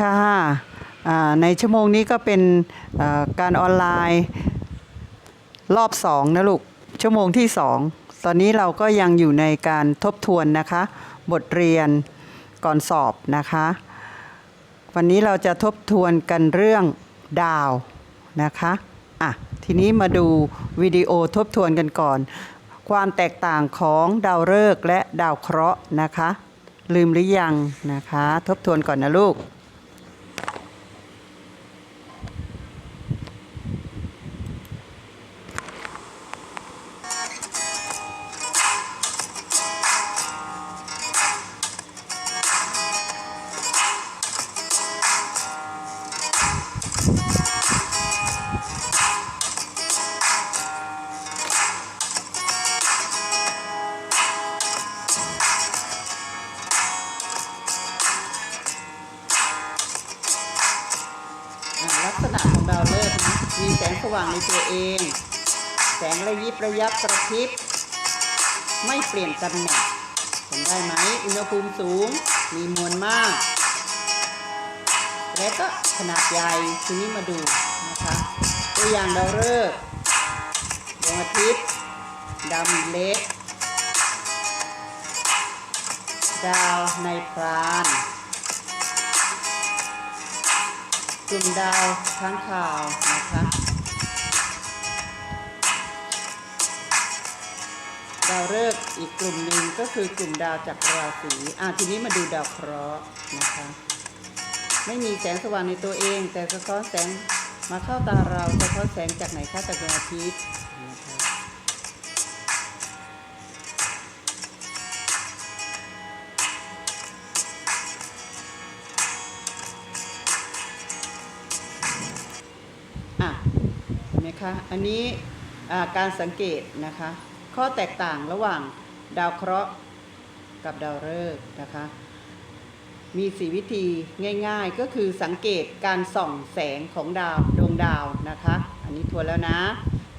ค่ะอ่าในชั่วโมงนี้ก็เป็นการออนไลน์รอบสองนะลูก ชั่วโมงที่สองตอนนี้เราก็ยังอยู่ในการทบทวนนะคะ บทเรียนก่อนสอบนะคะ วันนี้เราจะทบทวนกันเรื่องดาวนะคะอะทีนี้มาดูวิดีโอทบทวนกันก่อน ความแตกต่างของดาวฤกษ์และดาวเคราะห์นะคะ ลืมหรือยังนะคะ ทบทวนก่อนนะลูก ลักษณะของดาวฤกษ์นะมีแสงสว่างในตัวเอง แสงระยิบระยับกระพริบ ไม่เปลี่ยนตำแหน่งเห็นได้ไหมอุณหภูมิสูง มีมวลมาก และก็ขนาดใหญ่ทีนี้มาดูนะคะตัวอย่างดาวฤกษ์ดวงอาทิตย์ดาวมีเล็ก ดาวในพราน กลุ่มดาวค้างข่าวนะคะดาวฤกษ์อีกกลุ่มหนึ่งก็คือกลุ่มดาวจากราศีอะทีนี้มาดูดาวเคราะห์นะคะ ไม่มีแสงสว่างในตัวเอง แต่สะท้อนแสงมาเข้าตาเราสะท้อนแสงจากไหนคะจากดวงอาทิตย์ ไหมคะ อันนี้การสังเกตนะคะ ข้อแตกต่างระหว่างดาวเคราะห์กับดาวฤกษ์นะคะ มีสีวิธีง่าย ๆ ก็คือสังเกตการส่องแสงของดาวดวงดาวนะคะ อันนี้ทวนแล้วนะ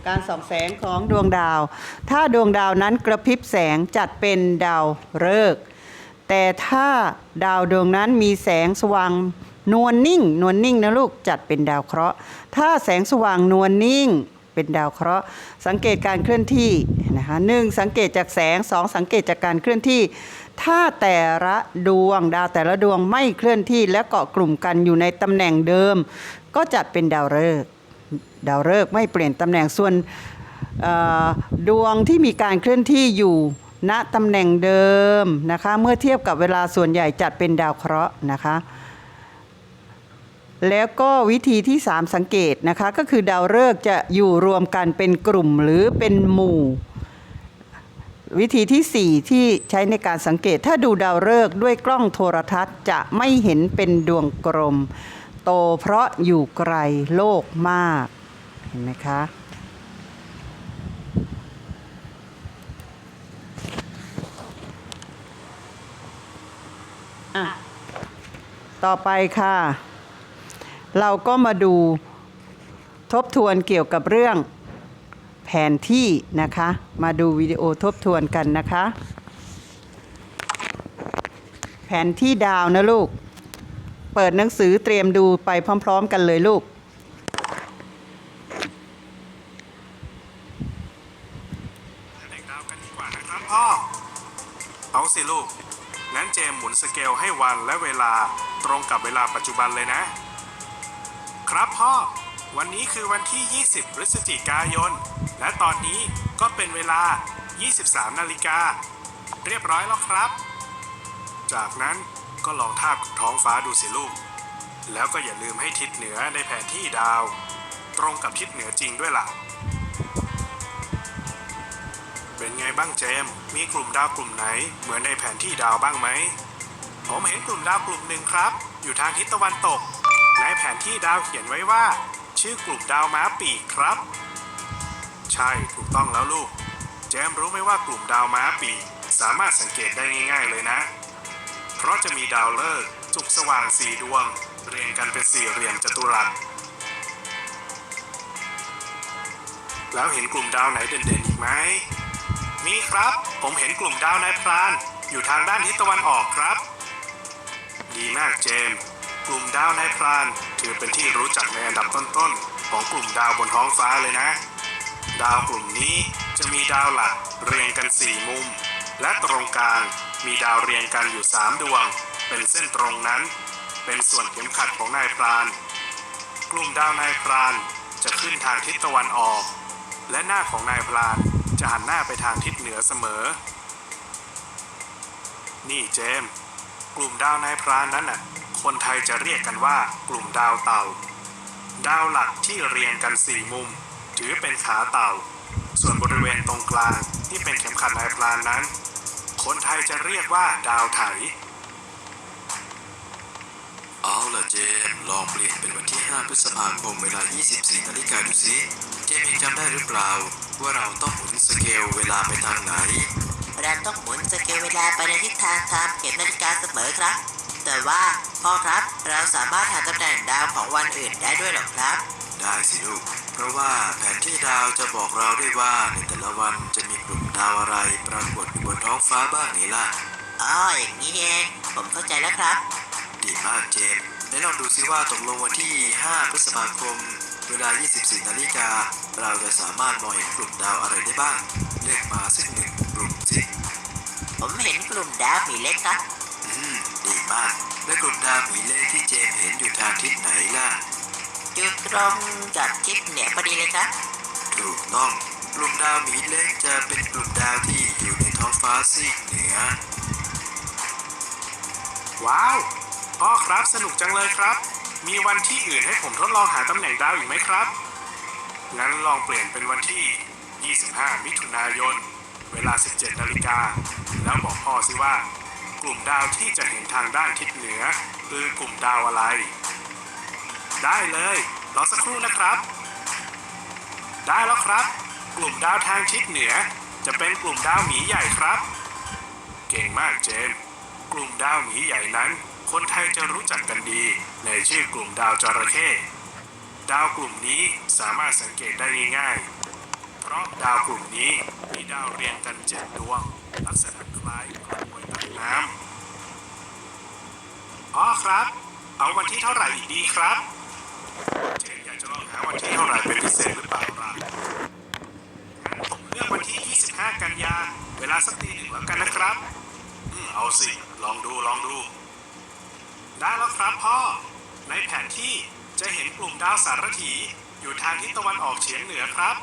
การส่องแสงของดวงดาว ถ้าดวงดาวนั้นกระพริบแสงจัดเป็นดาวฤกษ์แต่ถ้าดาวดวงนั้นมีแสงสว่าง นวลนิ่ง นวลนิ่งนะลูกจัดเป็นดาวเคราะห์ ถ้าแสงสว่างนวลนิ่งเป็นดาวเคราะห์ สังเกตการเคลื่อนที่นะคะหนึ่งสังเกตจากแสงสองสังเกตจากการเคลื่อนที่ ถ้าแต่ละดวงดาวแต่ละดวงไม่เคลื่อนที่และเกาะกลุ่มกันอยู่ในตำแหน่งเดิม ก็จัดเป็นดาวฤกษ์ดาวฤกษ์ไม่เปลี่ยนตำแหน่งส่วนดวงที่มีการเคลื่อนที่อยู่ณตำแหน่งเดิมนะคะเมื่อเทียบกับเวลาส่วนใหญ่จัดเป็นดาวเคราะห์นะคะ แล้วก็วิธีที่ 3 สังเกตนะคะ ก็คือดาวฤกษ์จะอยู่รวมกันเป็นกลุ่มหรือเป็นหมู่ วิธีที่ 4 ที่ใช้ในการสังเกต ถ้าดูดาวฤกษ์ด้วยกล้องโทรทัศน์จะไม่เห็นเป็นดวงกลม โตเพราะอยู่ไกลโลกมาก เห็นไหมคะอะต่อไปค่ะ เราก็มาดูทบทวนเกี่ยวกับเรื่องแผนที่นะคะ มาดูวิดีโอทบทวนกันนะคะ แผนที่ดาวนะลูก เปิดหนังสือเตรียมดูไปพร้อม ๆ กันเลยลูก เด็กดาวกันดีกว่านะครับพ่อ เอาสิลูก งั้นเจมหมุนสเกลให้วันและเวลาตรงกับเวลาปัจจุบันเลยนะ พ่อ วันนี้คือวันที่ 20 พฤศจิกายน และตอนนี้ก็เป็นเวลา 23 นาฬิกา เรียบร้อยแล้วครับ จากนั้นก็ลองทาบท้องฟ้าดูสิลูก แล้วก็อย่าลืมให้ทิศเหนือในแผนที่ดาว ตรงกับทิศเหนือจริงด้วยล่ะ เป็นไงบ้างเจม มีกลุ่มดาวกลุ่มไหน เหมือนในแผนที่ดาวบ้างไหม ผมเห็นกลุ่มดาวกลุ่มหนึ่งครับ อยู่ทางทิศตะวันตก ในแผนที่ดาวเขียนไว้ว่า ชื่อกลุ่มดาวม้าปีกครับ ใช่ถูกต้องแล้วลูกเจมรู้ไหมว่ากลุ่มดาวม้าปีกสามารถสังเกตได้ง่ายๆเลยนะ เพราะจะมีดาวฤกษ์จุกสว่างสี่ดวง เรียงกันเป็นสี่เหลี่ยมจัตุรัส แล้วเห็นกลุ่มดาวไหนเด่นๆอีกไหม มีครับ ผมเห็นกลุ่มดาวนายพราน อยู่ทางด้านทิศตะวันออกครับ ดีมากเจมส์ กลุ่มดาวนายพรานถือเป็นที่รู้จักในอันดับต้นๆ ของกลุ่มดาวบนท้องฟ้าเลยนะ ดาวกลุ่มนี้จะมีดาวหลักเรียงกัน 4 มุม และตรงกลางมีดาวเรียงกันอยู่ 3 ดวง เป็นเส้นตรงนั้น เป็นส่วนเข็มขัดของนายพราน กลุ่มดาวนายพรานจะขึ้นทางทิศตะวันออก และหน้าของนายพรานจะหันหน้าไปทางทิศเหนือเสมอ นี่เจม กลุ่มดาวนายพรานนั้นน่ะ คนไทยจะเรียกกันว่ากลุ่มดาวเต่า ดาวหลักที่เรียงกันสี่มุม ถือเป็นขาเต่า ส่วนบริเวณตรงกลางที่เป็นเข็มขัดนายพรานนั้น คนไทยจะเรียกว่าดาวไถ เอาล่ะเจมส์ลองเปลี่ยนเป็นวันที่ 5 พฤษภาคมเวลา 24นาฬิกาดูสิเจมส์ยังจำได้หรือเปล่า ว่าเราต้องหมุนสเกลเวลาไปทางไหน เราต้องหมุนสเกลเวลาไปในทิศทางตามเข็มนาฬิกาเสมอครับ แต่ว่าพ่อครับเราสามารถหาตำแหน่งดาวของวันอื่นได้ด้วยเหรอครับ ได้สิลูก เพราะว่าแผนที่ดาวจะบอกเราได้ว่าในแต่ละวันจะมีกลุ่มดาวอะไรปรากฏอยู่บนท้องฟ้าบ้างนี่ล่ะอ๋ออย่างนี้เองผมเข้าใจแล้วครับ ดีมากเจมส์ไหนลองดูซิว่าตกลงวันที่ 5 พฤษภาคม เวลา 24 นาฬิกา เราจะสามารถมองเห็นกลุ่มดาวอะไรได้บ้าง เลือกมาสักหนึ่งกลุ่มสิผมเห็นกลุ่มดาวหมีเล็กครับ อืม ดีมาก และกลุ่มดาวหมีเล็กที่เจมส์เห็นอยู่ทางทิศไหนล่ะอยู่ตรงกับทิศเหนือพอดีเลยครับ ถูกต้อง กลุ่มดาวหมีเล็กจะเป็นกลุ่มดาวที่อยู่ในท้องฟ้าซีกเหนือ ว้าว พ่อครับสนุกจังเลยครับ มีวันที่อื่นให้ผมทดลองหาตำแหน่งดาวอีกไหมครับ งั้นลองเปลี่ยนเป็นวันที่ 25 มิถุนายน เวลา 17 นาฬิกา แล้วบอกพ่อสิว่า กลุ่มดาวที่จะเห็นทางด้านทิศเหนือ คือกลุ่มดาวอะไร ได้เลยรอสักครู่นะครับ ได้แล้วครับ กลุ่มดาวทางทิศเหนือ จะเป็นกลุ่มดาวหมีใหญ่ครับ เก่งมากเจมส์กลุ่มดาวหมีใหญ่นั้น คนไทยจะรู้จักกันดี ในชื่อกลุ่มดาวจระเข้ดาวกลุ่มนี้สามารถสังเกตได้ง่ายๆ เพราะดาวกลุ่มนี้มีดาวเรียงกันเจ็ดดวงลักษณะ คล้ายกระบวยใต้น้ำอ๋อครับ เอาวันที่เท่าไหร่อีกดีครับเจมอยากจะลองหาวันที่เท่าไหร่เป็นพิเศษหรือเปล่าล่ะงั้นผมเลือกวันที่ 25 กันยา เวลาสักตีหนึ่งแล้วกันนะครับอืมเอาสิ ลองดูลองดู ได้แล้วครับพ่อ ในแผนที่จะเห็นกลุ่มดาวสารถีอยู่ทางทิศตะวันออกเฉียงเหนือครับ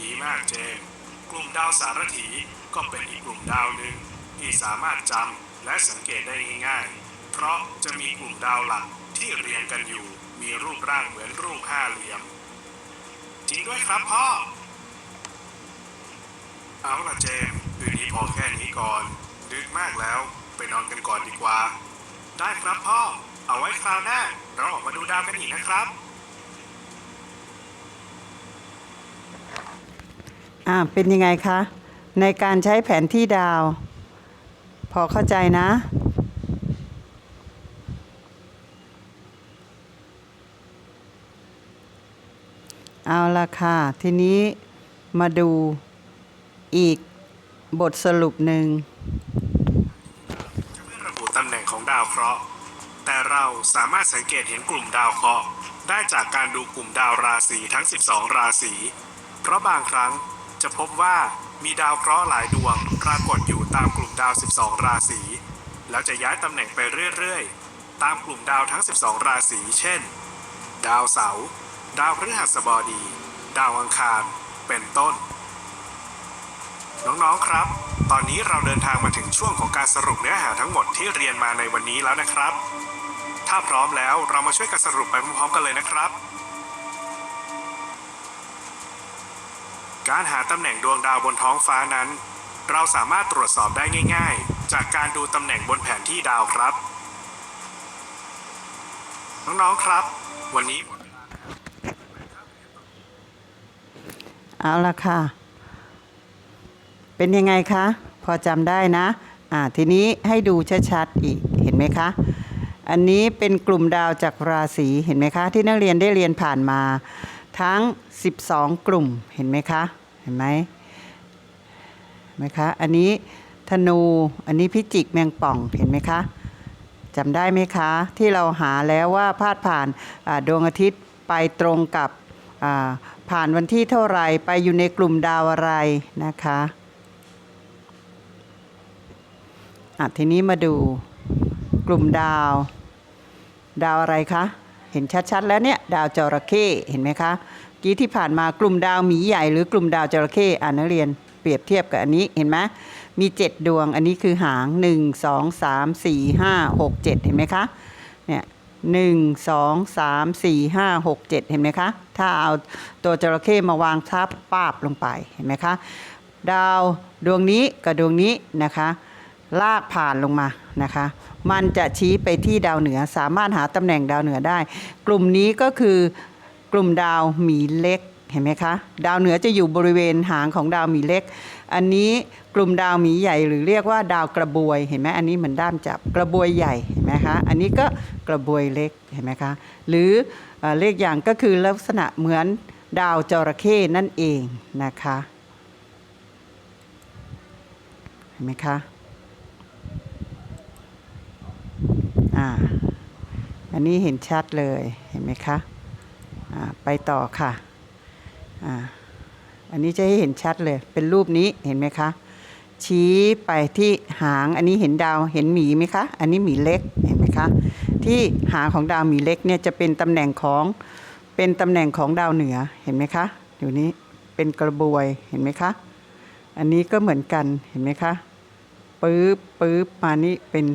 ดีมากเจมส์ กลุ่มดาวสารถีก็เป็นอีกกลุ่มดาวหนึ่งที่สามารถจำและสังเกตได้ง่ายๆ เพราะจะมีกลุ่มดาวหลักที่เรียงกันอยู่ มีรูปร่างเหมือนรูปห้าเหลี่ยม จริงด้วยครับพ่อ เอาล่ะเจมส์คืนนี้พอแค่นี้ก่อน ดึกมากแล้วไปนอนกันก่อนดีกว่า ได้ครับพ่อ เอาไว้คราวหน้าเราออกมาดูดาวกันอีกนะครับ อ่าเป็นยังไงคะ ในการใช้แผนที่ดาว พอเข้าใจนะ เอาละค่ะ ทีนี้มาดูอีกบทสรุปหนึ่งจะไม่ระบุตำแหน่งของดาวเคราะห์แต่เราสามารถสังเกตเห็นกลุ่มดาวเคราะห์ได้จากการดูกลุ่มดาวราศีทั้ง 12 ราศี เพราะบางครั้ง จะพบว่ามีดาวเคราะห์หลายดวงปรากฏอยู่ตามกลุ่มดาว 12 ราศี แล้วจะย้ายตำแหน่งไปเรื่อยๆ ตามกลุ่มดาวทั้ง 12 ราศี เช่น ดาวเสาร์ ดาวพฤหัสบดี ดาวอังคาร เป็นต้น น้องๆ ครับ ตอนนี้เราเดินทางมาถึงช่วงของการสรุปเนื้อหาทั้งหมดที่เรียนมาในวันนี้แล้วนะครับ ถ้าพร้อมแล้วเรามาช่วยกันสรุปไปพร้อมๆกันเลยนะครับ การหาตำแหน่งดวงดาวบนท้องฟ้านั้น เราสามารถตรวจสอบได้ง่าย ๆ จากการดูตำแหน่งบนแผนที่ดาวครับ น้องๆครับ วันนี้เอาละค่ะ เป็นยังไงคะ พอจำได้นะ อ่า ทีนี้ให้ดูชัดๆอีก เห็นไหมคะ อันนี้เป็นกลุ่มดาวจากราศี เห็นไหมคะ ที่นักเรียนได้เรียนผ่านมา ทั้ง 12 กลุ่มเห็นไหมคะ เห็นไหมไหมคะอันนี้ธนูอันนี้พิจิกแมงป่องเห็นไหมคะจำได้ไหมคะ ที่เราหาแล้วว่าพาดผ่านดวงอาทิตย์ไปตรงกับผ่านวันที่เท่าไหรไปอยู่ในกลุ่มดาวอะไรนะคะอะทีนี้มาดูกลุ่มดาว ดาวอะไรคะ ห็นชัดๆ แล้วเนี่ยดาวจระเข้เห็นไหมคะกี้ที่ผ่านมากลุ่มดาวหมีใหญ่ หรือกลุ่มดาวจระเข้อ่านนักเรียนเปรียบเทียบกับอันนี้เห็นไหมมีเจ็ดดวงอันนี้คือหางหนึ่งสองสามสี่ห้าหกเจ็ดเห็นไหมคะเนี่ยหนึ่งสองสามสี่ห้าหกเจ็ดเห็นไหมคะ ถ้าเอาตัวจระเข้มาวางทับป้าบลงไปเห็นไหมคะ ดาวดวงนี้กับดวงนี้นะคะ ลากผ่านลงมา นะคะ มันจะชี้ไปที่ดาวเหนือสามารถหาตำแหน่งดาวเหนือได้ กลุ่มนี้ก็คือกลุ่มดาวหมีเล็กเห็นไหมคะ ดาวเหนือจะอยู่บริเวณหางของดาวหมีเล็ก อันนี้กลุ่มดาวหมีใหญ่หรือเรียกว่าดาวกระบวยเห็นไหมอันนี้เหมือนด้ามจับกระบวยใหญ่เห็นไหมคะอันนี้ก็กระบวยเล็กเห็นไหมคะหรือเอ่อเรียกอย่างก็คือลักษณะเหมือนดาวจระเข้นั่นเองนะคะเห็นไหมคะ อันนี้เห็นชัดเลยเห็นไหมคะไปต่อค่ะอ่าอันนี้จะให้เห็นชัดเลย เป็นรูปนี้เห็นไหมคะชี้ไปที่หางอันนี้เห็นดาวเห็นหมีไหมคะ อันนี้หมีเล็กเห็นไหมคะ ที่หางของดาวหมีเล็กเนี่ยจะเป็นตำแหน่งของเป็นตำแหน่งของดาวเหนือเห็นไหมคะเดี๋ยวนี้เป็นกระบวยเห็นไหมคะ อันนี้ก็เหมือนกันเห็นไหมคะปื๊บปื๊บมานี่เป็น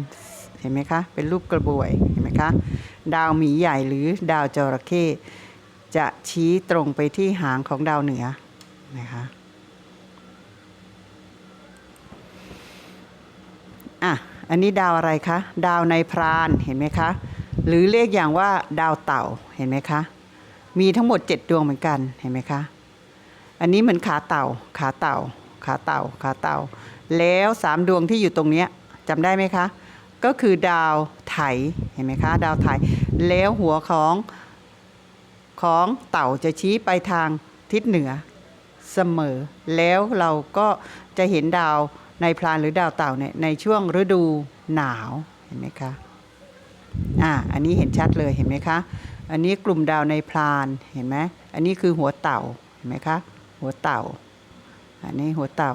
เห็นไหมคะ เป็นรูปกระบวยเห็นไหมคะ ดาวหมีใหญ่หรือดาวจระเข้จะชี้ตรงไปที่หางของดาวเหนือนะคะอะอันนี้ดาวอะไรคะ ดาวในพรานเห็นไหมคะ หรือเรียกอย่างว่าดาวเต่าเห็นไหมคะ มีทั้งหมด 7 ดวงเหมือนกันเห็นไหมคะ อันนี้เหมือนขาเต่า ขาเต่า ขาเต่า ขาเต่า แล้วสามดวงที่อยู่ตรงเนี้ยจำได้ไหมคะ ก็คือดาวไถเห็นไหมคะดาวไถแล้วหัวของของเต่าจะชี้ไปทางทิศเหนือเสมอ แล้วเราก็จะเห็นดาวในพรานหรือดาวเต่าเนี่ยในช่วงฤดูหนาวเห็นไหมคะอ่าอันนี้เห็นชัดเลยเห็นไหมคะ อันนี้กลุ่มดาวในพรานเห็นไหมอันนี้คือหัวเต่าเห็นไหมคะหัวเต่า อันนี้หัวเต่า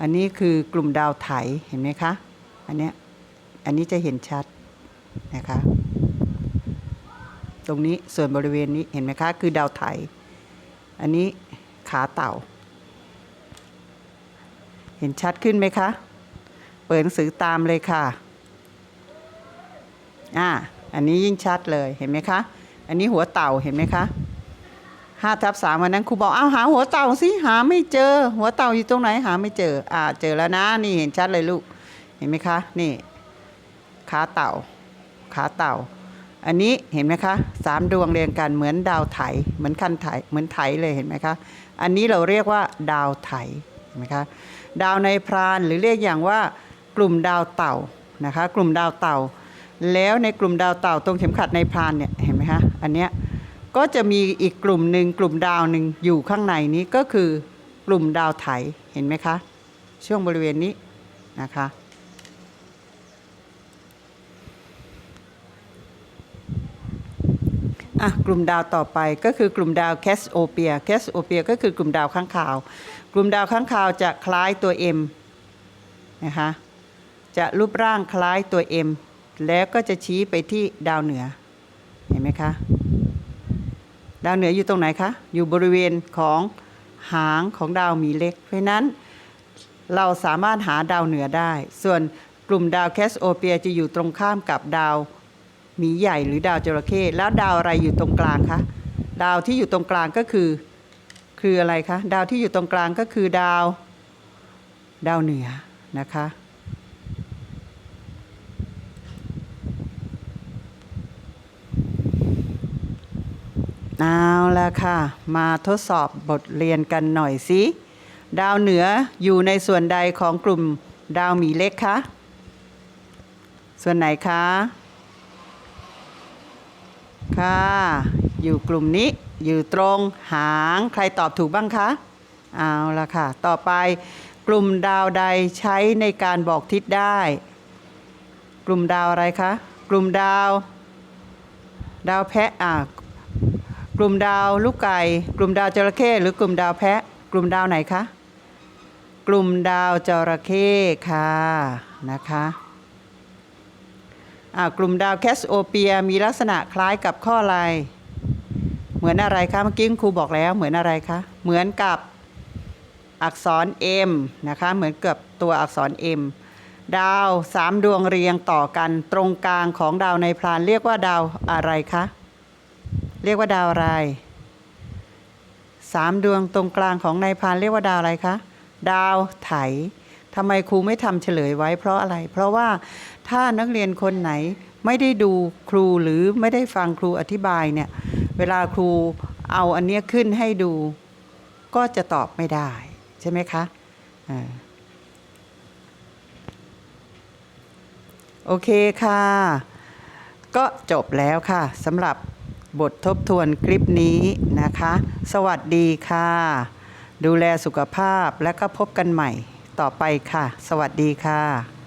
อันนี้คือกลุ่มดาวไถเห็นไหมคะอันเนี้ย อันนี้จะเห็นชัดนะคะ ตรงนี้ส่วนบริเวณนี้เห็นไหมคะ คือดาวไถ อันนี้ขาเต่า เห็นชัดขึ้นไหมคะ เปิดหนังสือตามเลยค่ะ อ่า อันนี้ยิ่งชัดเลยเห็นไหมคะ อันนี้หัวเต่าเห็นไหมคะห้าทับสามวันนั้นครูบอกเอาหาหัวเต่าสิหาไม่เจอ หัวเต่าอยู่ตรงไหนหาไม่เจอ อ่าเจอแล้วนะ นี่เห็นชัดเลยลูก เห็นไหมคะ นี่ ขาเต่า ขาเต่า อันนี้เห็นไหมคะสามดวงเรียงกันเหมือนดาวไถ เหมือนคันไถ เหมือนไถเลยเห็นไหมคะ อันนี้เราเรียกว่าดาวไถ เห็นไหมคะ ดาวในพรานหรือเรียกอย่างว่ากลุ่มดาวเต่านะคะ กลุ่มดาวเต่า แล้วในกลุ่มดาวเต่าตรงเข็มขัดในพรานเนี่ยเห็นไหมคะอันเนี้ยก็จะมีอีกกลุ่มหนึ่งกลุ่มดาวหนึ่งอยู่ข้างในนี้ก็คือกลุ่มดาวไถเห็นไหมคะ ช่วงบริเวณนี้นะคะ อะกลุ่มดาวต่อไปก็คือกลุ่มดาวแคสโอเปียแคสโอเปียก็คือกลุ่มดาวข้างคาว กลุ่มดาวข้างคาวจะคล้ายตัว M นะคะจะรูปร่างคล้ายตัว M แล้วก็จะชี้ไปที่ดาวเหนือเห็นไหมคะดาวเหนืออยู่ตรงไหนคะอยู่บริเวณของหางของดาวมีเล็ก เพราะฉะนั้นเราสามารถหาดาวเหนือได้ ส่วนกลุ่มดาวแคสโอเปียจะอยู่ตรงข้ามกับดาว หมีใหญ่หรือดาวจระเข้แล้วดาวอะไรอยู่ตรงกลางคะดาวที่อยู่ตรงกลางก็คือ คืออะไรคะดาวที่อยู่ตรงกลางก็คือดาว ดาวเหนือนะคะเอาละค่ะ มาทดสอบบทเรียนกันหน่อยสิดาวเหนืออยู่ในส่วนใดของกลุ่มดาวหมีเล็กคะส่วนไหนคะ ค่ะ อยู่กลุ่มนี้อยู่ตรงหางใครตอบถูกบ้างคะเอาละค่ะ ต่อไปกลุ่มดาวใดใช้ในการบอกทิศได้ กลุ่มดาวอะไรคะ กลุ่มดาว ดาวแพะอะกลุ่มดาวลูกไก่ กลุ่มดาวจระเข้หรือกลุ่มดาวแพะ กลุ่มดาวไหนคะ กลุ่มดาวจระเข้ค่ะนะคะ กลุ่มดาวแคสโอเปียมีลักษณะคล้ายกับข้ออะไร เหมือนอะไรคะ เมื่อกี้ครูบอกแล้วเหมือนอะไรคะ เหมือนกับอักษร M นะคะ เหมือนกับตัวอักษร M ดาวสามดวงเรียงต่อกันตรงกลางของดาวในพรานเรียกว่าดาวอะไรคะ เรียกว่าดาวอะไรสามดวงตรงกลางของในพรานเรียกว่าดาวอะไรคะ ดาวไถ ทำไมครูไม่ทำเฉลยไว้เพราะอะไร เพราะว่าถ้านักเรียนคนไหนไม่ได้ดูครูหรือไม่ได้ฟังครูอธิบายเนี่ย เวลาครูเอาอันเนี้ยขึ้นให้ดู ก็จะตอบไม่ได้ ใช่ไหมคะอ่าโอเคค่ะ ก็จบแล้วค่ะสำหรับบททบทวนคลิปนี้นะคะ สวัสดีค่ะ ดูแลสุขภาพและก็พบกันใหม่ ต่อไปค่ะ สวัสดีค่ะ